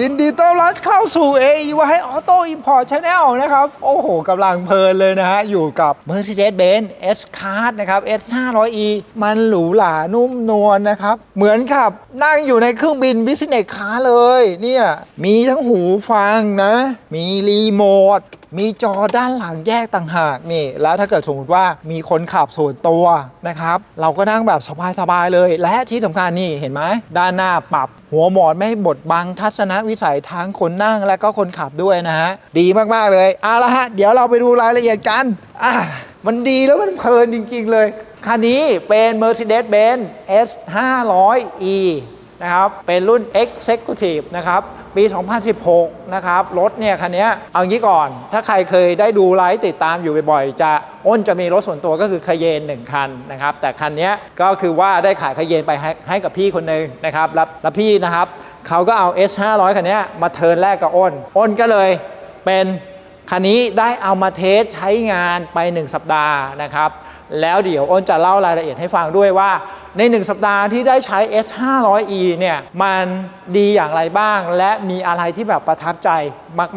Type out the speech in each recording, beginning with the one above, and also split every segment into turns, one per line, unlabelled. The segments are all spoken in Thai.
ยินดีต้อนรับเข้าสู่ AEY Auto Import Channel นะครับ โอ้โหกำลังเพลินเลยนะฮะ อยู่กับ Mercedes-Benz S-Class นะครับ S 5 0 0 E มันหรูหรานุ่มนวลนะครับ เหมือนกับนั่งอยู่ในเครื่องบิน Business Class เลยเนี่ยมีทั้งหูฟังนะ มีรีโมทมีจอด้านหลังแยกต่างหากนี่ แล้วถ้าเกิดสมมติว่ามีคนขับส่วนตัวนะครับ เราก็นั่งแบบสบายๆเลย และที่สำคัญนี่เห็นไหมด้านหน้าปรับหัวหมอนไม่ให้บดบังทัศนวิสัยทั้งคนนั่งและก็คนขับด้วยนะฮะดีมากๆเลยเอาละฮะ เดี๋ยวเราไปดูรายละเอียดกันอะมันดีแล้วมันเพลินจริง ๆ เลย คันนี้เป็น Mercedes-Benz S 5 0 0 E นะครับ เป็นรุ่น Executive นะครับ ปี 2016 นะครับ รถเนี่ยคันเนี้ยเอางี้ก่อน ถ้าใครเคยได้ดูไลฟ์ติดตามอยู่บ่อยๆ จะอ้นจะมีรถส่วนตัวก็คือคาเยนหนึ่งคันนะครับ แต่คันเนี้ยก็คือว่าได้ขายคาเยนไปให้ให้กับพี่คนหนึ่งนะครับ แล้วพี่นะครับ เขาก็เอา S 5 0 0 คันเนี้ยมาเทิร์นแรกกับอ้น อ้นก็เลย เป็นคันนี้ได้เอามาเทสใช้งานไป 1 สัปดาห์นะครับ แล้วเดี๋ยวอ้นจะเล่ารายละเอียดให้ฟังด้วยว่า ใน 1 สัปดาห์ที่ได้ใช้ S 5 0 0 E เนี่ยมันดีอย่างไรบ้าง และมีอะไรที่แบบประทับใจ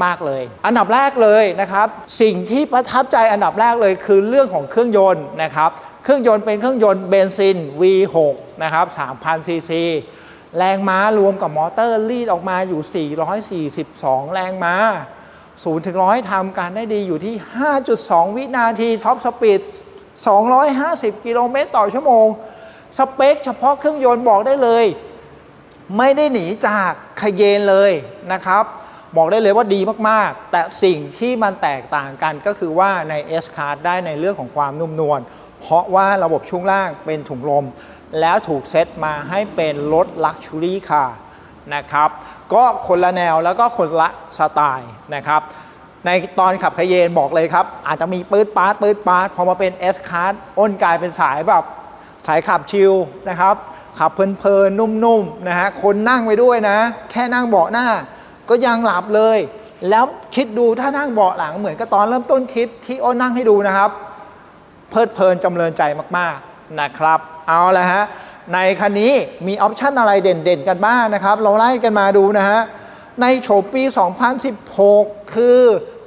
มาก ๆ เลย อันดับแรกเลยนะครับ สิ่งที่ประทับใจอันดับแรกเลยคือเรื่องของเครื่องยนต์นะครับ เครื่องยนต์เป็นเครื่องยนต์เบนซิน V6 นะครับ3,000ซีซีแรงม้ารวมกับมอเตอร์รีดออกมาอยู่ 442 แรงม้า ศูนย์ถึงร้อยทำการได้ดีอยู่ที่ 5.2 วินาทีท็อปสปีด250 กิโลเมตรต่อชั่วโมง สเปคเฉพาะเครื่องยนต์บอกได้เลย ไม่ได้หนีจากคาเยนเลยนะครับ บอกได้เลยว่าดีมากๆ แต่สิ่งที่มันแตกต่างกันก็คือว่าใน S Card ได้ในเรื่องของความนุ่มนวลเพราะว่าระบบช่วงล่างเป็นถุงลม แล้วถูกเซตมาให้เป็นรถลักชัวรี่คาร์ นะครับ ก็คนละแนวแล้วก็คนละสไตล์นะครับในตอนขับคาเยนบอกเลยครับ อาจจะมีปืดปาร์ตปืดปาร์ตพอมาเป็น S Card อ้นกลายเป็นสายแบบสายขับชิลนะครับ ขับเพลินๆ นุ่มๆนะฮะคนนั่งไปด้วยนะ แค่นั่งเบาะหน้า ก็ยังหลับเลย แล้วคิดดูถ้านั่งเบาะหลังเหมือนกับตอนเริ่มต้นคลิปที่อ้นนั่งให้ดูนะครับ เพลิดเพลินจำเริญใจมากๆนะครับ เอาละฮะ ในคันนี้มีออปชันอะไรเด่นๆ กันบ้างนะครับ เราไล่กันมาดูนะฮะ ในโฉมปี 2016 คือ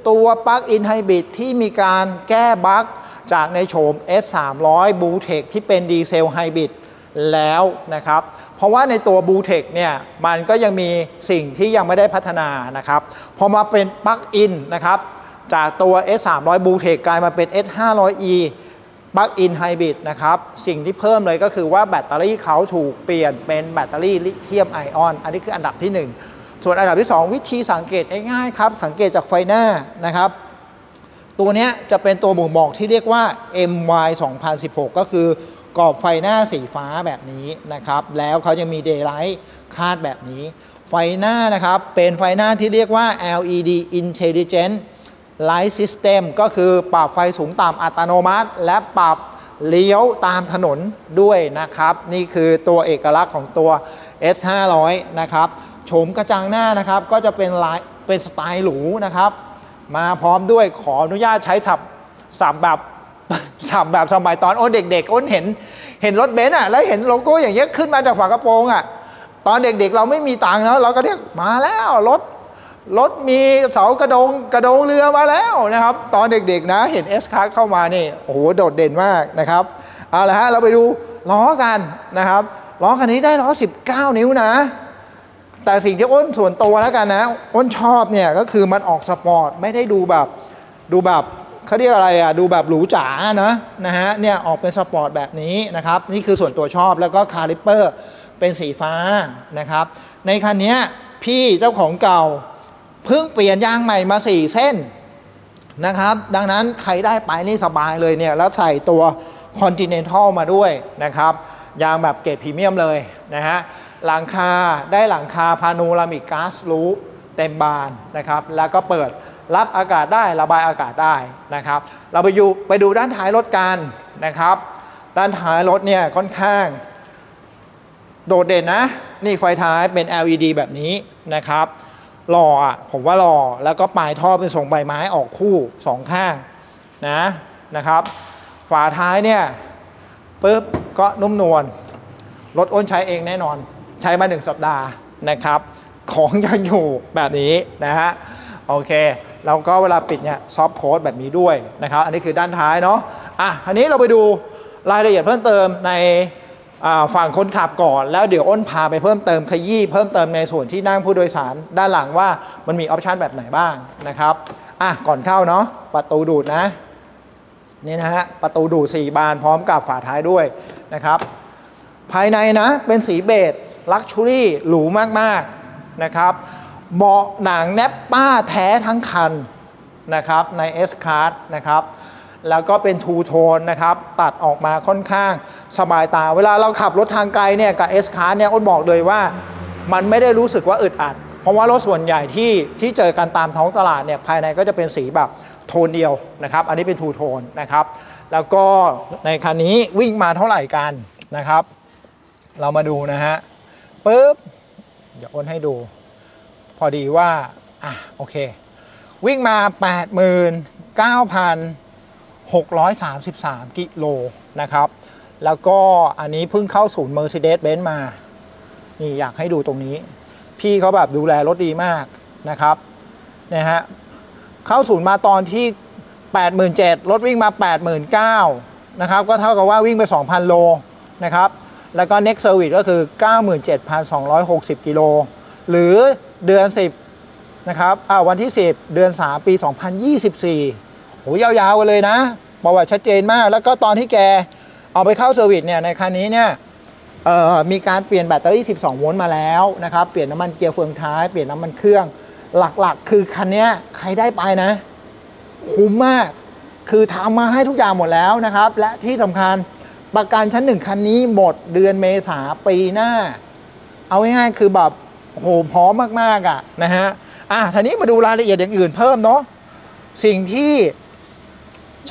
ตัวปลั๊กอินไฮบริดที่มีการแก้บั๊กจากในโฉม S300 b l u t e c h ที่เป็นดีเซลไฮบริดแล้วนะครับ เพราะว่าในตัว b l u t e c h เนี่ยมันก็ยังมีสิ่งที่ยังไม่ได้พัฒนานะครับ พอมาเป็นปลั๊กอินนะครับ จากตัว S300 b l u t e c h กลายมาเป็น S500E ปลั๊กอินไฮบริดนะครับ สิ่งที่เพิ่มเลยก็คือว่าแบตเตอรี่เขาถูกเปลี่ยนเป็นแบตเตอรี่ลิเธียมไอออน อันนี้คืออันดับที่ 1 ส่วนอันดับที่ 2 วิธีสังเกตง่ายๆครับ สังเกตจากไฟหน้านะครับ ตัวนี้จะเป็นตัวบ่งบอกที่เรียกว่า MY 2016 ก็คือกรอบไฟหน้าสีฟ้าแบบนี้นะครับ แล้วเขาจะมี Daylight คาดแบบนี้ ไฟหน้านะครับ เป็นไฟหน้าที่เรียกว่า LED Intelligent Light System ก็คือปรับไฟสูงต่ำอัตโนมัติ และปรับเลี้ยวตามถนนด้วยนะครับ นี่คือตัวเอกลักษณ์ของตัว S 5 0 0นะครับโฉมกระจังหน้านะครับก็จะเป็นลายเป็นสไตล์หรูนะครับ มาพร้อมด้วยขออนุญาตใช้สับสับแบบสับแบบสมัยตอนโอ้เด็กๆอ้นเห็นเห็นรถเบนซ์อะแล้วเห็นโลโก้อย่างเงี้ยขึ้นมาจากฝากระโปรงอะตอนเด็กๆ เราไม่มีตังค์แล้วเราก็เรียกมาแล้วรถ รถมีเสากระดงกระดงเรือมาแล้วนะครับ ตอนเด็กๆนะเห็น S ค a r เข้ามานี่โอ้โหโดดเด่นมากนะครับเอาละฮะเราไปดูล้อกันนะครับล้อคันนี้ได้ล้อ 19 นิ้วนะ แต่สิ่งที่อ้นส่วนตัวแล้วกันนะอ้นชอบเนี่ยก็คือมันออกสปอร์ตไม่ได้ดูแบบดูแบบเขาเรียกอะไรอะดูแบบหรูจ๋านะนะฮะเนี่ยออกเป็นสปอร์ตแบบนี้นะครับนี่คือส่วนตัวชอบแล้วก็คาลิปเปอร์เป็นสีฟ้านะครับในคันนี้พี่เจ้าของเก่า เพิ่งเปลี่ยนยางใหม่มา4เส้นนะครับ ดังนั้นใครได้ไปนี่สบายเลยเนี่ย แล้วใส่ตัว Continental มาด้วยนะครับ ยางแบบเกรดพรีเมียมเลยนะฮะ หลังคาได้หลังคาพานูรามิกก๊าซรูฟเต็มบานนะครับ แล้วก็เปิดรับอากาศได้ระบายอากาศได้นะครับ เราไปดูไปดูด้านท้ายรถกันนะครับ ด้านท้ายรถเนี่ยค่อนข้าง โดดเด่นนะ นี่ไฟท้ายเป็น LED แบบนี้นะครับ หล่ออะผมว่าหล่อแล้วก็ปลายท่อเป็นทรงใบไม้ออกคู่สองข้างนะนะครับ ฝาท้ายเนี่ยปุ๊บก็นุ่มนวลรถอ้นใช้เองแน่นอน ใช้มาหนึ่งสัปดาห์นะครับ ของยังอยู่แบบนี้นะฮะโอเคแล้วก็เวลาปิดเนี่ยซอฟโค้ดแบบนี้ด้วยนะครับ อันนี้คือด้านท้ายเนาะอะอันนี้เราไปดูรายละเอียดเพิ่มเติมใน ฝั่งคนขับก่อน แล้วเดี๋ยวอ้นพาไปเพิ่มเติมขยี้เพิ่มเติมในส่วนที่นั่งผู้โดยสารด้านหลังว่ามันมีออปชันแบบไหนบ้างนะครับอะก่อนเข้าเนาะประตูดูดนะนี่นะฮะประตูดูด4บานพร้อมกับฝาท้ายด้วยนะครับ ภายในนะเป็นสีเบจลักชูรี่หรูมากๆนะครับเบาะหนังแนปป้าแท้ทั้งคันนะครับใน S Class นะครับ แล้วก็เป็นทูโทนนะครับตัดออกมาค่อนข้างสบายตา เวลาเราขับรถทางไกลเนี่ยกับ S Class เนี่ยอ้นบอกเลยว่า มันไม่ได้รู้สึกว่าอึดอัด เพราะว่ารถส่วนใหญ่ที่ที่เจอกันตามท้องตลาดเนี่ยภายในก็จะเป็นสีแบบโทนเดียวนะครับ อันนี้เป็นทูโทนนะครับ แล้วก็ในคันนี้วิ่งมาเท่าไหร่กันนะครับ เรามาดูนะฮะปุ๊บเดี๋ยวอ้นให้ดู พอดีว่าอะโอเค วิ่งมา 633 กิโลนะครับ แล้วก็อันนี้เพิ่งเข้าศูนย์ Mercedes-Benz มา นี่อยากให้ดูตรงนี้ พี่เขาแบบดูแลรถดีมากนะครับนะฮะเข้าศูนย์มาตอนที่ 87,000รถวิ่งมา 89,000นะครับ ก็เท่ากับว่าวิ่งไป 2,000 โลนะครับ แล้วก็ next service ก็คือ 97,260 กิโล หรือเดือน 10 นะครับอ่าวันที่ 10 เดือน 3 ปี 2024โหยาวๆกันเลยนะ ประวัติชัดเจนมาก แล้วก็ตอนที่แกเอาไปเข้าเซอร์วิสเนี่ยในคันนี้เนี่ยมีการเปลี่ยนแบตเตอรี่ 12 โวลต์มาแล้วนะครับเปลี่ยนน้ำมันเกียร์เฟืองท้ายเปลี่ยนน้ำมันเครื่องหลักๆ คือคันนี้ใครได้ไปนะ คุ้มมาก คือทำมาให้ทุกอย่างหมดแล้วนะครับ และที่สำคัญประกันชั้นหนึ่งคันนี้หมดเดือนเมษาปีหน้า เอาง่ายๆคือแบบโอ้โหพร้อมมากๆอะนะฮะอะทีนี้มาดูรายละเอียดอย่างอื่นเพิ่มเนาะสิ่งที่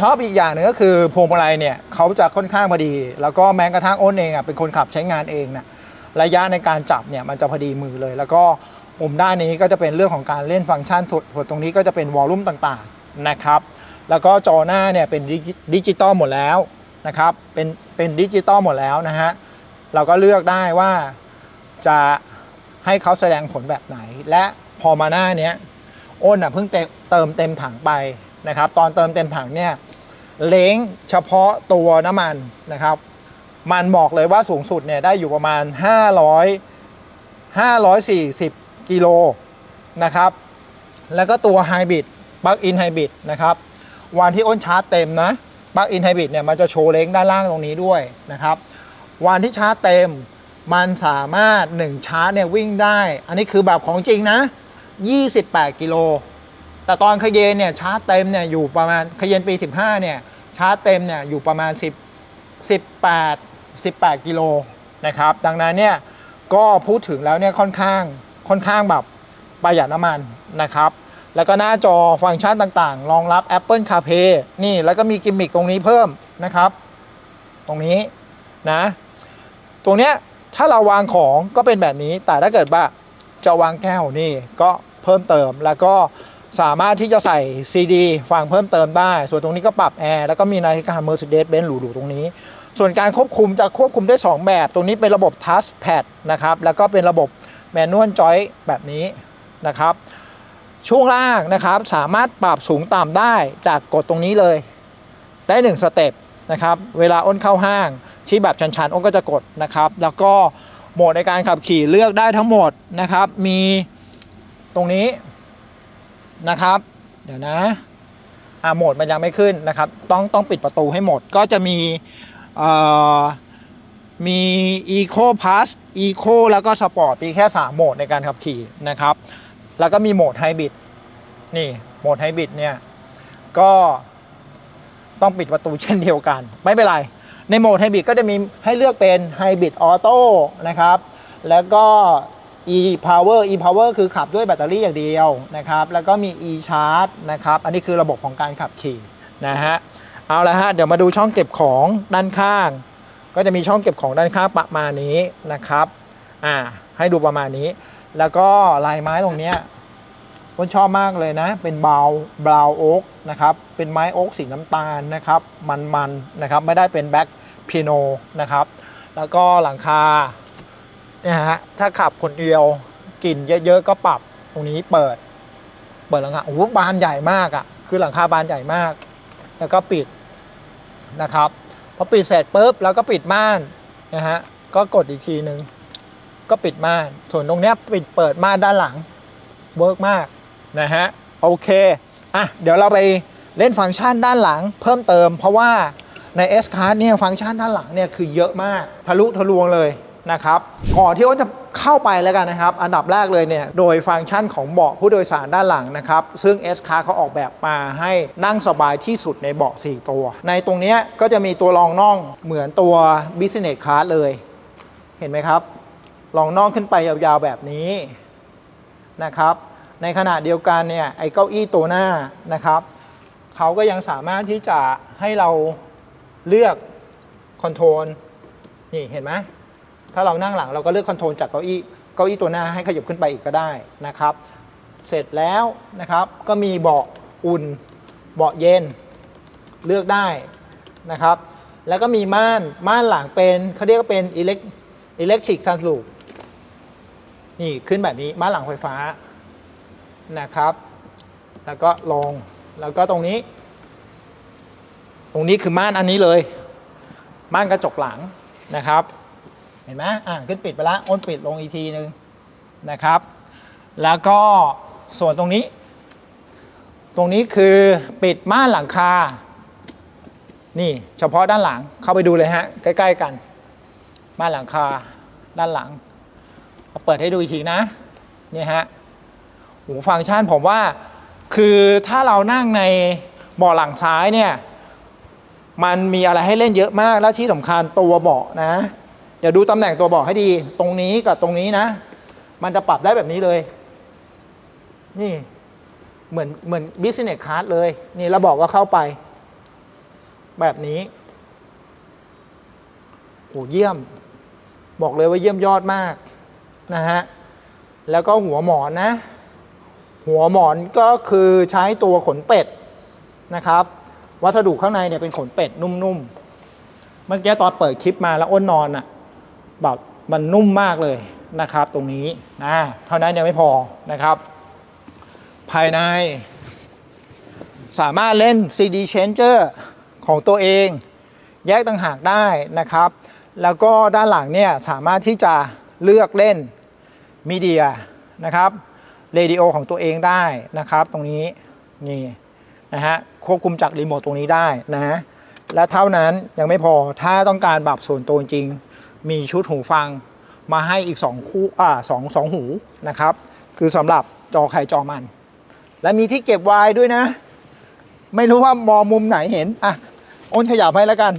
ชอบอีกอย่างหนึ่งก็คือพวงมาลัยเนี่ยเขาจะค่อนข้างพอดี แล้วก็แม้กระทั่งอ้นเองอะเป็นคนขับใช้งานเองนะระยะในการจับเนี่ยมันจะพอดีมือเลย แล้วก็มุมด้านนี้ก็จะเป็นเรื่องของการเล่นฟังก์ชันส่วนตรงนี้ก็จะเป็นวอลลุ่มต่างๆนะครับ แล้วก็จอหน้าเนี่ยเป็นดิจิตอลหมดแล้วนะครับเป็นเป็นดิจิตอลหมดแล้วนะฮะเราก็เลือกได้ว่าจะให้เขาแสดงผลแบบไหน และพอมาหน้าเนี้ยอ้นอะเพิ่งเตเติมเต็มถังไป นะครับ ตอนเติมเต็มถังเนี่ยเล้งเฉพาะตัวน้ำมันนะครับ มันบอกเลยว่าสูงสุดเนี่ยได้อยู่ประมาณ 500 540 กิโลนะครับ แล้วก็ตัวไฮบริดปลั๊กอินไฮบริดนะครับ วันที่อ้นชาร์จเต็มนะปลั๊กอินไฮบริดเนี่ยมันจะโชว์เล้งด้านล่างตรงนี้ด้วยนะครับ วันที่ชาร์จเต็มมันสามารถ 1 ชาร์จเนี่ยวิ่งได้ อันนี้คือแบบของจริงนะ 28 กิโล แต่ตอนขยเยนเนี่ยชาร์จเต็มเนี่ยอยู่ประมาณขยเยนปี 15เนี่ยชาร์จเต็มเนี่ยอยู่ประมาณ 10 18 18กิโลนะครับดังนั้นเนี่ยก็พูดถึงแล้วเนี่ยค่อนข้างค่อนข้างแบบประหยัดน้ำมันนะครับ แล้วก็หน้าจอฟังก์ชันต่างๆ รองรับ Apple CarPlay นี่แล้วก็มีกิมมิคตรงนี้เพิ่มนะครับ ตรงนี้นะ ตรงเนี้ยถ้าเราวางของก็เป็นแบบนี้ แต่ถ้าเกิดว่าจะวางแก้วนี่ก็เพิ่มเติมแล้วก็ สามารถที่จะใส่ CD ฟังเพิ่มเติมได้ ส่วนตรงนี้ก็ปรับแอร์แล้วก็มีนาฬิกา Mercedes-Benz หรูๆตรงนี้ ส่วนการควบคุมจะควบคุมได้ 2 แบบ ตรงนี้เป็นระบบ Touch Pad นะครับ แล้วก็เป็นระบบ Manual Joy แบบนี้นะครับ ช่วงล่างนะครับสามารถปรับสูงต่ำได้จากกดตรงนี้เลย ได้ 1 สเต็ปนะครับ เวลาอ้นเข้าห้างที่แบบชันๆ อ้นก็จะกดนะครับ แล้วก็โหมดในการขับขี่เลือกได้ทั้งหมดนะครับ มีตรงนี้ นะครับ เดี๋ยวนะอ่าโหมดมันยังไม่ขึ้นนะครับ ต้องต้องปิดประตูให้หมดก็จะมีเอ่อมี Eco Plus Eco แล้วก็ Sport มีแค่ 3 โหมดในการขับขี่นะครับ แล้วก็มีโหมดไฮบริดนี่โหมดไฮบริดเนี่ยก็ต้องปิดประตูเช่นเดียวกัน ไม่เป็นไร ในโหมดไฮบริดก็จะมีให้เลือกเป็นไฮบริดออโต้นะครับ แล้วก็ e power e power คือขับด้วยแบตเตอรี่อย่างเดียวนะครับ แล้วก็มี e charge นะครับ อันนี้คือระบบของการขับขี่นะฮะ เอาละฮะ เดี๋ยวมาดูช่องเก็บของด้านข้าง ก็จะมีช่องเก็บของด้านข้างประมาณนี้นะครับ อ่า ให้ดูประมาณนี้ แล้วก็ลายไม้ตรงเนี้ยผมชอบมากเลยนะ เป็นบราวบราวโอ๊กนะครับ เป็นไม้โอ๊กสีน้ำตาลนะครับ มันๆนะครับ ไม่ได้เป็นแบ็คพีโนนะครับ แล้วก็หลังคา เนี่ยฮะถ้าขับคนเดียวกลิ่นเยอะๆก็ปรับตรงนี้เปิด เปิดหลังคาโอ้บานใหญ่มากอะ่ะ คือหลังคาบานใหญ่มาก แล้วก็ปิดนะครับพอปิดเสร็จปุ๊บแล้วก็ปิดม่านนะฮะก็กดอีกทีหนึ่งก็ปิดม่าน ส่วนตรงเนี้ยปิดเปิดม่านด้านหลังเวิร์กมากนะฮะโอเคอะเดี๋ยวเราไปเล่นฟังก์ชันด้านหลังเพิ่มเติม เพราะว่าใน S Card เนี่ยฟังก์ชันด้านหลังเนี่ยคือเยอะมากทะลุทะลวงเลย นะครับก่อนที่อ้นจะเข้าไปแล้วกันนะครับ อันดับแรกเลยเนี่ยโดยฟังก์ชันของเบาะผู้โดยสารด้านหลังนะครับ ซึ่ง S Card เขาออกแบบมาให้นั่งสบายที่สุดในเบาะ 4 ตัว ในตรงนี้ก็จะมีตัวรองน่องเหมือนตัว Business Class เลย เห็นไหมครับรองน่องขึ้นไปยาวๆแบบนี้นะครับในขณะเดียวกันเนี่ยไอ้เก้าอี้ตัวหน้านะครับเขาก็ยังสามารถที่จะให้เราเลือกคอนโทรลนี่เห็นไหม ถ้าเรานั่งหลังเราก็เลือกคอนโทรลจากเก้าอี้เก้าอี้ตัวหน้าให้ขยับขึ้นไปอีกก็ได้นะครับ เสร็จแล้วนะครับก็มีเบาะอุ่นเบาะเย็นเลือกได้นะครับ แล้วก็มีม่านม่านหลังเป็นเขาเรียกว่าเป็นอิเล็กอิเล็กทริกซันลูปนี่ขึ้นแบบนี้ม่านหลังไฟฟ้านะครับ แล้วก็ลงแล้วก็ตรงนี้ ตรงนี้คือม่านอันนี้เลย ม่านกระจกหลังนะครับ เห็นไหมอ่าขึ้นปิดไปแล้วอ้นปิดลงอีกทีหนึ่งนะครับ แล้วก็ส่วนตรงนี้ ตรงนี้คือปิดม่านหลังคา นี่เฉพาะด้านหลังเข้าไปดูเลยฮะ ใกล้ ๆ กันม่านหลังคาด้านหลังเอาเปิดให้ดูอีกทีนะนี่ฮะหูฟังก์ชันผมว่าคือถ้าเรานั่งในเบาะหลังซ้ายเนี่ย มันมีอะไรให้เล่นเยอะมากและที่สำคัญตัวเบาะนะ อย่าดูตำแหน่งตัวบาะให้ดี ตรงนี้กับตรงนี้นะ มันจะปรับได้แบบนี้เลย นี่เหมือนเหมือนบิสเนสค a าร์ดเลย นี่เราบอกว่าเข้าไป แบบนี้โอ้เยี่ยม บอกเลยว่าเยี่ยมยอดมากนะฮะ แล้วก็หัวหมอนนะ หัวหมอนก็คือใช้ตัวขนเป็ดนะครับ วัสดุข้างในเนี่ยเป็นขนเป็ดนุ่มๆ เมื่อกี้ตอนเปิดคลิปมาแล้วอ้นนอนอะ่ะ แบบมันนุ่มมากเลยนะครับ ตรงนี้นะเท่านั้นยังไม่พอนะครับ ภายใน สามารถเล่น CD changer ของตัวเอง แยกต่างหากได้นะครับ แล้วก็ด้านหลังเนี่ยสามารถที่จะเลือกเล่นมีเดียนะครับเรดิโอของตัวเองได้นะครับ ตรงนี้นี่นะฮะควบคุมจากรีโมทตรงนี้ได้นะและเท่านั้นยังไม่พอถ้าต้องการแบบส่วนตัวจริง มีชุดหูฟังมาให้อีก2คู่อ่าสองสองหูนะครับ คือสำหรับจอใครจอมัน และมีที่เก็บไวน์ด้วยนะ ไม่รู้ว่ามองมุมไหนเห็นอะอ้นขยับให้แล้วกัน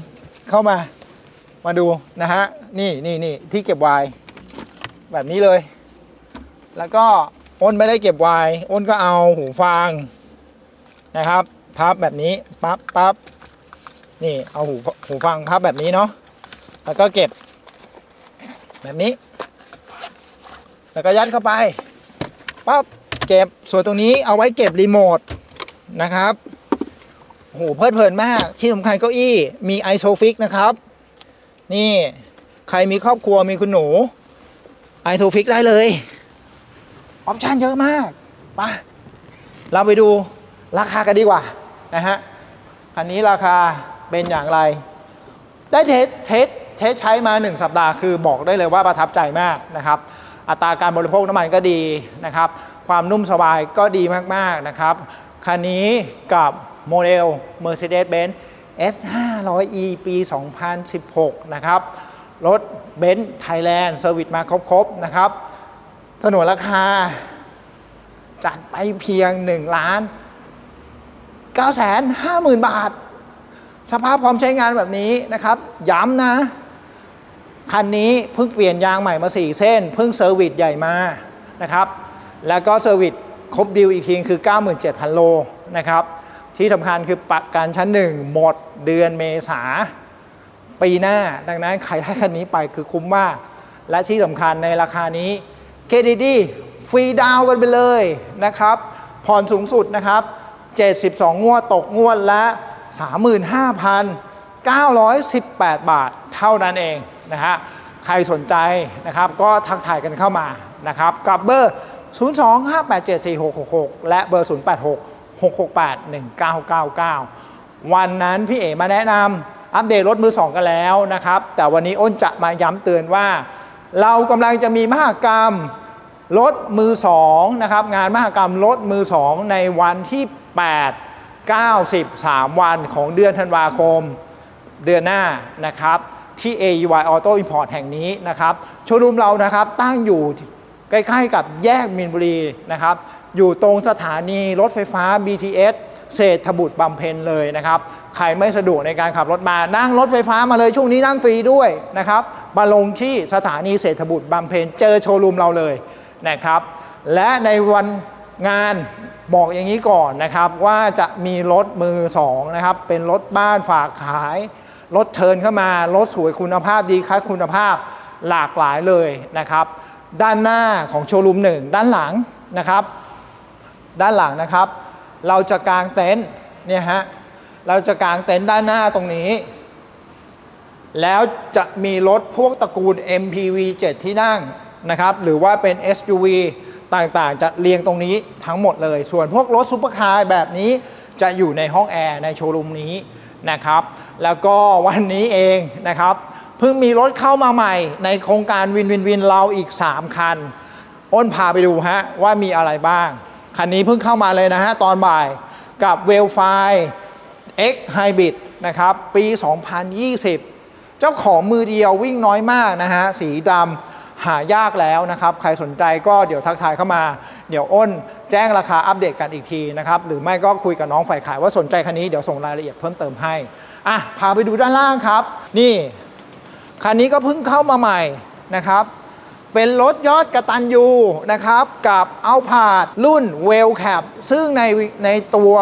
เข้ามามาดูนะฮะนี่นี่นี่ที่เก็บไวน์แบบนี้เลย แล้วก็อ้นไม่ได้เก็บไวน์อ้นก็เอาหูฟังนะครับพับแบบนี้ปั๊บปั๊บนี่เอาหูหูฟังพับแบบนี้เนาะแล้วก็เก็บ แบบนี้ แล้วก็ยัดเข้าไปปั๊บเก็บส่วนตรงนี้เอาไว้เก็บรีโมทนะครับโหเพลิดเพลินมาก ที่สำคัญเก้าอี้มีไอโซฟิกนะครับ นี่ใครมีครอบครัวมีคุณหนูไอโซฟิกได้เลย ออปชันเยอะมากปะเราไปดูราคากันดีกว่านะฮะ คันนี้ราคาเป็นอย่างไร ได้เทสเทส เทสใช้มา 1 สัปดาห์คือบอกได้เลยว่าประทับใจมากนะครับ อัตราการบริโภคน้ำมันก็ดีนะครับ ความนุ่มสบายก็ดีมากๆนะครับ คันนี้กับโมเดล Mercedes-Benz S 5 0 0 E ปี 2016 นะครับ รถเบนซ์ไทยแลนด์เซอร์วิสมาครบๆนะครับถนนราคา จัดไปเพียง 1 ล้าน9แสน5หมื่นบาท สภาพพร้อมใช้งานแบบนี้นะครับ ย้ำนะ คันนี้เพิ่งเปลี่ยนยางใหม่มา 4 เส้น เพิ่งเซอร์วิสใหญ่มานะครับ แล้วก็เซอร์วิสครบดีลอีกทีคือ 97,000 โลนะครับ ที่สำคัญคือประกันชั้นหนึ่งหมดเดือนเมษาปีหน้า ดังนั้นใครได้คันนี้ไปคือคุ้มมาก และที่สำคัญในราคานี้เครดิตดีฟรีดาวกันไปเลยนะครับ ผ่อนสูงสุดนะครับ 72 งวดตกงวดละ 35,918 บาทเท่านั้นเอง นะฮะใครสนใจนะครับก็ทักทายกันเข้ามานะครับกับเบอร์ 025874666 และเบอร์ 086-668-1999 วันนั้นพี่เอ๋มาแนะนำอัปเดตรถมือสองกันแล้วนะครับ แต่วันนี้อ้นจะมาย้ำเตือนว่า เรากำลังจะมีมหกรรมรถมือสองนะครับงานมหกรรมรถมือสองในวันที่ 8 9 3 วันของเดือนธันวาคมเดือนหน้านะครับ ที่ AEY Auto Import แห่งนี้นะครับโชว์รูมเรานะครับตั้งอยู่ใกล้ๆกับแยกมินบุรีนะครับอยู่ตรงสถานีรถไฟฟ้า BTS เศรษฐบุตรบำเพ็ญเลยนะครับ ใครไม่สะดวกในการขับรถมา นั่งรถไฟฟ้ามาเลยช่วงนี้นั่งฟรีด้วยนะครับ มาลงที่สถานีเศรษฐบุตรบำเพ็ญเจอโชว์รูมเราเลยนะครับ และในวันงานบอกอย่างนี้ก่อนนะครับ ว่าจะมีรถมือสองนะครับ เป็นรถบ้านฝากขาย รถเทินเข้ามา รถสวยคุณภาพดีคัดคุณภาพหลากหลายเลยนะครับ ด้านหน้าของโชว์รูมหนึ่งด้านหลังนะครับ ด้านหลังนะครับ เราจะกางเต็นท์เนี่ยฮะเราจะกางเต็นท์ด้านหน้าตรงนี้ แล้วจะมีรถพวกตระกูล MPV 7 ที่นั่งนะครับ หรือว่าเป็น SUV ต่างๆ จะเรียงตรงนี้ทั้งหมดเลย ส่วนพวกรถซุปเปอร์คาร์แบบนี้จะอยู่ในห้องแอร์ในโชว์รูมนี้ นะครับ แล้วก็วันนี้เองนะครับเพิ่งมีรถเข้ามาใหม่ ในโครงการวินวินวินเราอีก 3 คัน อ้นพาไปดูฮะว่ามีอะไรบ้าง คันนี้เพิ่งเข้ามาเลยนะฮะตอนบ่ายกับเวลไฟ X Hybrid นะครับปี 2020 เจ้าของมือเดียววิ่งน้อยมากนะฮะสีดำหายากแล้วนะครับ ใครสนใจก็เดี๋ยวทักทายเข้ามา เดี๋ยวอ้นแจ้งราคาอัปเดตกันอีกทีนะครับหรือไม่ก็คุยกับน้องฝ่ายขายว่าสนใจคันนี้เดี๋ยวส่งรายละเอียดเพิ่มเติมให้อะพาไปดูด้านล่างครับ นี่คันนี้ก็เพิ่งเข้ามาใหม่นะครับเป็นรถยอดกระตันยูนะครับกับเอาผาดรุ่นเวลแคปซึ่งในในตัว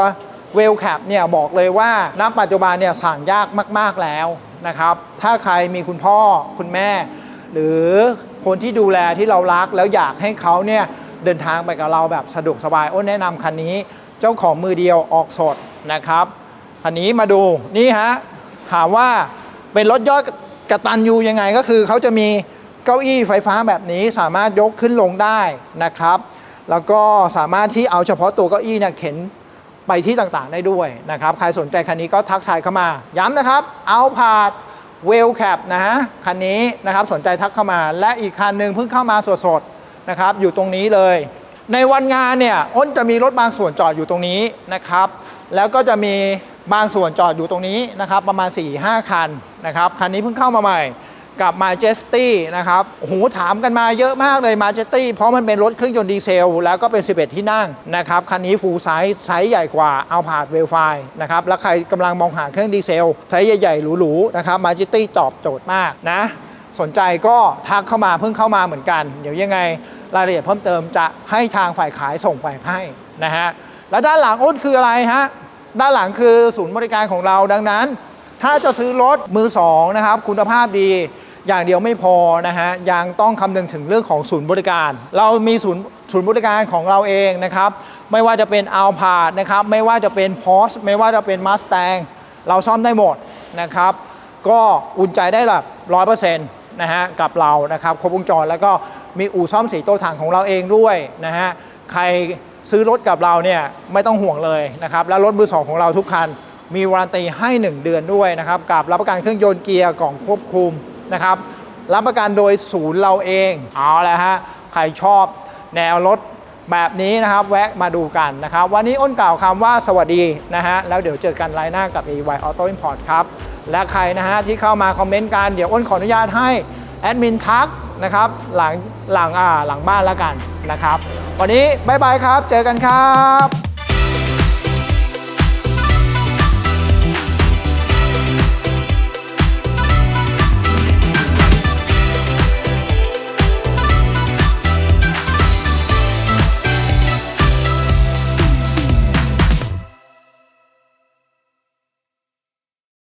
เวลแคปเนี่ยบอกเลยว่าณปัจจุบันเนี่ยสั่งยากมาก ๆ แล้วนะครับ ถ้าใครมีคุณพ่อคุณแม่ หรือคนที่ดูแลที่เรารักแล้วอยากให้เขาเนี่ย เดินทางไปกับเราแบบสะดวกสบาย โอ้แนะนำคันนี้เจ้าของมือเดียวออกสดนะครับ คันนี้มาดูนี่ฮะถามว่าเป็นรถยอดกระตันยูยังไงก็คือเขาจะมีเก้าอี้ไฟฟ้าแบบนี้สามารถยกขึ้นลงได้นะครับ แล้วก็สามารถที่เอาเฉพาะตัวเก้าอี้เนี่ยเข็นไปที่ต่างๆได้ด้วยนะครับ ใครสนใจคันนี้ก็ทักทายเข้ามา ย้ำนะครับเอาผาดเวลแคปนะฮะคันนี้นะครับสนใจทักเข้ามา และอีกคันหนึ่งเพิ่งเข้ามาสดๆ นะครับ อยู่ตรงนี้เลย ในวันงานเนี่ยอ้นจะมีรถบางส่วนจอดอยู่ตรงนี้นะครับ แล้วก็จะมีบางส่วนจอดอยู่ตรงนี้นะครับ ประมาณ 4-5 คันนะครับ คันนี้เพิ่งเข้ามาใหม่กับ Majesty นะครับโอ้โหถามกันมาเยอะมากเลย Majesty เพราะมันเป็นรถเครื่องยนต์ดีเซล แล้วก็เป็น 11 ที่นั่งนะครับ คันนี้ฟูลไซส์ไซส์ใหญ่กว่าเอาผาดเวลไฟนะครับ แล้วใครกำลังมองหาเครื่องดีเซล ไซส์ใหญ่ๆหรูๆนะครับ Majesty ตอบโจทย์มากนะ สนใจก็ทักเข้ามาเพิ่งเข้ามาเหมือนกัน เดี๋ยวยังไงรายละเอียดเพิ่มเติมจะให้ทางฝ่ายขายส่งไปให้นะฮะแล้วด้านหลังอ้นคืออะไรฮะด้านหลังคือศูนย์บริการของเราดังนั้น ถ้าจะซื้อรถมือสองนะครับคุณภาพดีอย่างเดียวไม่พอนะฮะยังต้องคำนึงถึงเรื่องของศูนย์บริการ เรามีศูนย์ศูนย์บริการของเราเองนะครับไม่ว่าจะเป็นอัลพาดนะครับไม่ว่าจะเป็นพอสไม่ว่าจะเป็นมาส t ต n เราซ่อมได้หมดนะครับก็อุ่นใจได้ละร้อยเปอร์เซ็นต์ นะฮะกับเรานะครับครบวงจรแล้วก็มีอู่ซ่อมสีโต้ถังของเราเองด้วยนะฮะใครซื้อรถกับเราเนี่ยไม่ต้องห่วงเลยนะครับแล้วรถมือสองของเราทุกคัน มีวารันตีให้ 1 เดือนด้วยนะครับกับรับประกันเครื่องยนต์เกียร์กล่องควบคุมนะครับรับประกันโดยศูนย์เราเองเอาละฮะใครชอบแนวรถแบบนี้นะครับแวะมาดูกันนะครับ วันนี้อ้นกล่าวคำว่าสวัสดีนะฮะแล้วเดี๋ยวเจอกันไลน์หน้ากับ AY Auto Import ครับ และใครนะฮะที่เข้ามาคอมเมนต์กันเดี๋ยวอ้นขออนุญาตให้แอดมินทักนะครับหลังหลังอ่าหลังบ้านแล้วกันนะครับ วันนี้บายบายครับ เจอกันครับ